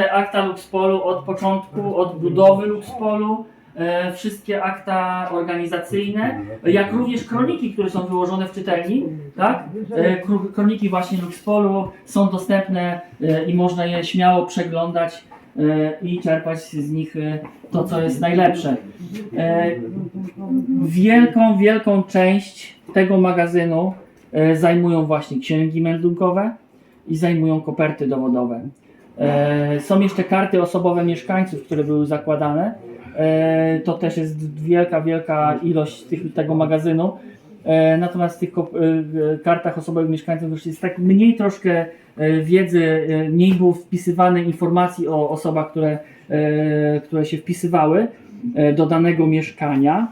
tutaj akta Luxpolu od początku, od budowy Luxpolu, e, wszystkie akta organizacyjne, jak również kroniki, które są wyłożone w czytelni, tak? E, Kroniki właśnie Luxpolu są dostępne e, i można je śmiało przeglądać i czerpać z nich to, co jest najlepsze. Wielką, wielką część tego magazynu zajmują właśnie księgi meldunkowe i zajmują koperty dowodowe. E, Są jeszcze karty osobowe mieszkańców, które były zakładane. E, To też jest wielka, wielka ilość tych, tego magazynu. E, Natomiast w tych kartach osobowych mieszkańców już jest tak mniej troszkę wiedzy, mniej było wpisywane informacji o osobach, które, które się wpisywały do danego mieszkania.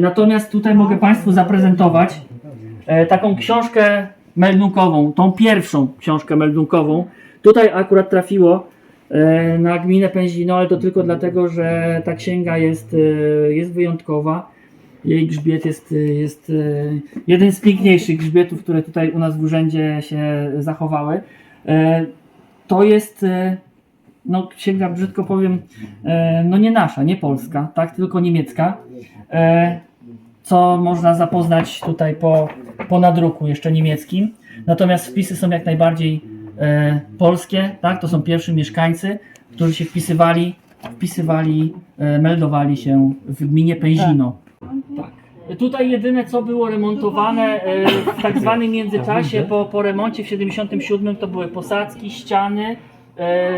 Natomiast tutaj mogę Państwu zaprezentować taką książkę meldunkową, tą pierwszą książkę meldunkową. Tutaj akurat trafiło e, na gminę Pęzino, ale to tylko dlatego, że ta księga jest, e, jest wyjątkowa. Jej grzbiet jest, e, jest jeden z piękniejszych grzbietów, które tutaj u nas w urzędzie się zachowały. To jest no, księga, brzydko powiem, no nie nasza, nie polska, tak, tylko niemiecka. Co można zapoznać tutaj po, po nadruku jeszcze niemieckim. Natomiast wpisy są jak najbardziej e, polskie, tak? To są pierwsi mieszkańcy, którzy się wpisywali, wpisywali, e, meldowali się w gminie Pęzino. Tak. Tutaj jedyne co było remontowane e, w tak zwanym międzyczasie po, po remoncie w 77 to były posadzki, ściany,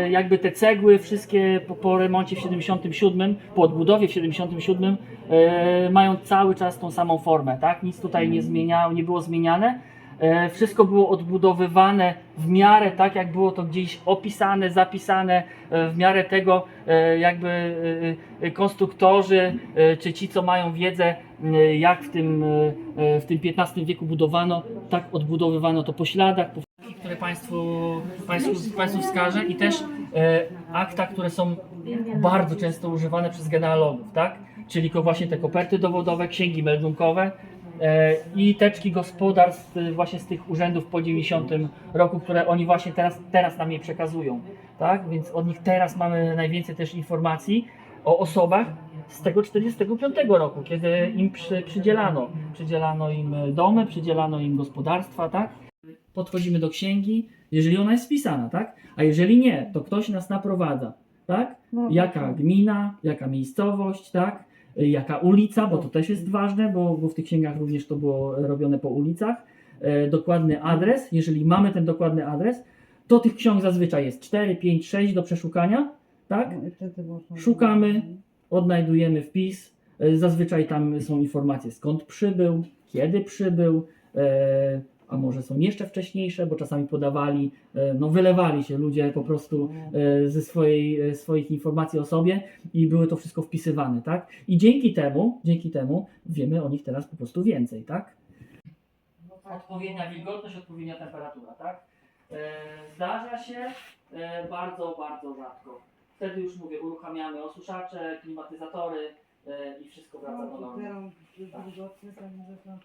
jakby te cegły wszystkie po, po remoncie w 77, po odbudowie w 77 e, mają cały czas tą samą formę, tak? Nic tutaj nie zmieniało, nie było zmieniane. E, Wszystko było odbudowywane w miarę tak, jak było to gdzieś opisane, zapisane, e, w miarę tego, e, jakby e, e, konstruktorzy, e, czy ci, co mają wiedzę, e, jak w tym, e, e, w tym XV wieku budowano, tak odbudowywano to po śladach, po które Państwu, państwu, państwu wskażę i też e, akta, które są bardzo często używane przez genealogów, tak? Czyli właśnie te koperty dowodowe, księgi meldunkowe e, i teczki gospodarstw e, właśnie z tych urzędów po 90 roku, które oni właśnie teraz, teraz nam je przekazują, tak? Więc od nich teraz mamy najwięcej też informacji o osobach z tego 45 roku, kiedy im przy, przydzielano, przydzielano im domy, przydzielano im gospodarstwa, tak? Podchodzimy do księgi, jeżeli ona jest wpisana, tak? A jeżeli nie, to ktoś nas naprowadza, tak? Jaka gmina, jaka miejscowość, tak? Jaka ulica, bo to też jest ważne, bo, bo w tych księgach również to było robione po ulicach. E, dokładny adres, jeżeli mamy ten dokładny adres, to tych ksiąg zazwyczaj jest 4, 5, 6 do przeszukania, tak? Szukamy, odnajdujemy wpis. E, Zazwyczaj tam są informacje skąd przybył, kiedy przybył, e, a może są jeszcze wcześniejsze, bo czasami podawali, e, no wylewali się ludzie po prostu e, ze swojej, e, swoich informacji o sobie i były to wszystko wpisywane, tak? I dzięki temu, dzięki temu wiemy o nich teraz po prostu więcej, tak? Odpowiednia wilgotność, odpowiednia temperatura, tak? Zdarza się bardzo, bardzo rzadko. Wtedy już mówię, uruchamiamy osuszacze, klimatyzatory i wszystko wraca do normy. Tak,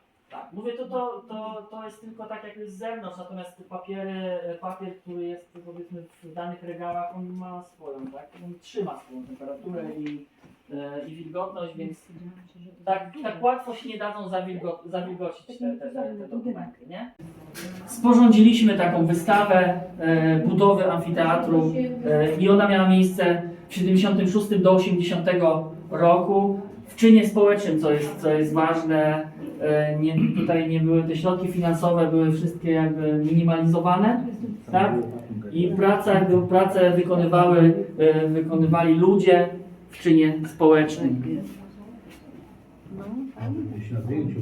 mówię, to, to, to, to jest tylko tak jak z zewnątrz, natomiast papiery, papier, który jest powiedzmy w danych regałach, on ma swoją, tak? On trzyma swoją temperaturę i, e, i wilgotność, więc tak, tak łatwo się nie dadzą zawilgo, zawilgocić te, te, te, te dokumenty, nie? Sporządziliśmy taką wystawę e, budowy amfiteatru e, i ona miała miejsce w 76 do 80 roku w czynie społecznym, co jest, co jest ważne. E, nie, tutaj nie były te środki finansowe, były wszystkie jakby minimalizowane, tak? I pracę, jakby pracę wykonywały, e, wykonywali ludzie w czynie społecznym. Zdjęciu.